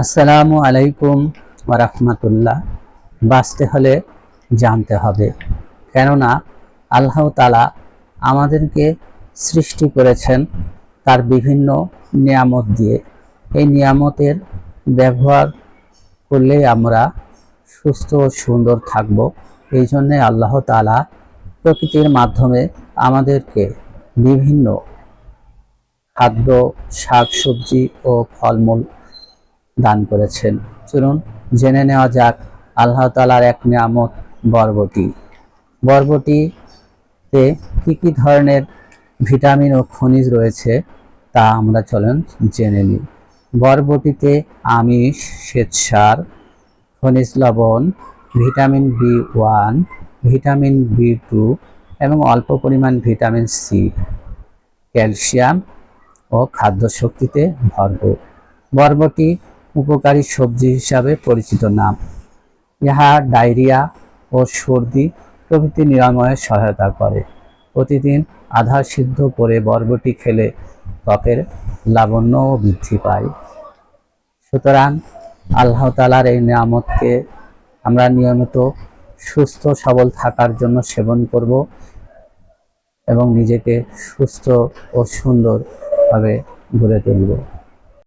আসসালামু আলাইকুম ওরহমতুল্লাহ বাঁচতে হলে জানতে হবে। কেননা আল্লাহ তালা আমাদেরকে সৃষ্টি করেছেন তার বিভিন্ন নিয়ামত দিয়ে। এই নিয়ামতের ব্যবহার করলেই আমরা সুস্থ ও সুন্দর থাকব। এই জন্যে আল্লাহ তালা প্রকৃতির মাধ্যমে আমাদেরকে বিভিন্ন খাদ্য, শাকসবজি ও ফলমূল দান করেছেন। চলুন, জেনে নেওয়া যাক আল্লাহ তালার এক নিয়ামত, বরবটি। বরবটিতে কি কি ধরনের ভিটামিন ও খনিজ রয়েছে তা আমরা চলেন জেনে নিই। বরবটিতে আমিষ, শ্বেতসার, খনিজ লবণ, vitamin B one, vitamin B two এবং অল্প পরিমাণ ভিটামিন সি। ক্যালসিয়াম ও খাদ্য শক্তিতে ভরপুর। বরবটি উপকারী সবজি হিসাবে পরিচিত নাম। ইহা ডায়রিয়া ও সর্দি প্রভৃতি নিরাময়ে সহায়তা করে। প্রতিদিন আধা সিদ্ধ করে বরবটি খেলে ত্বকের লাবণ্যও বৃদ্ধি পায়। সুতরাং আল্লাহ তালার এই নিয়ামতকে আমরা নিয়মিত সুস্থ সবল থাকার জন্য সেবন করব এবং নিজেকে সুস্থ ও সুন্দরভাবে গড়ে তুলব।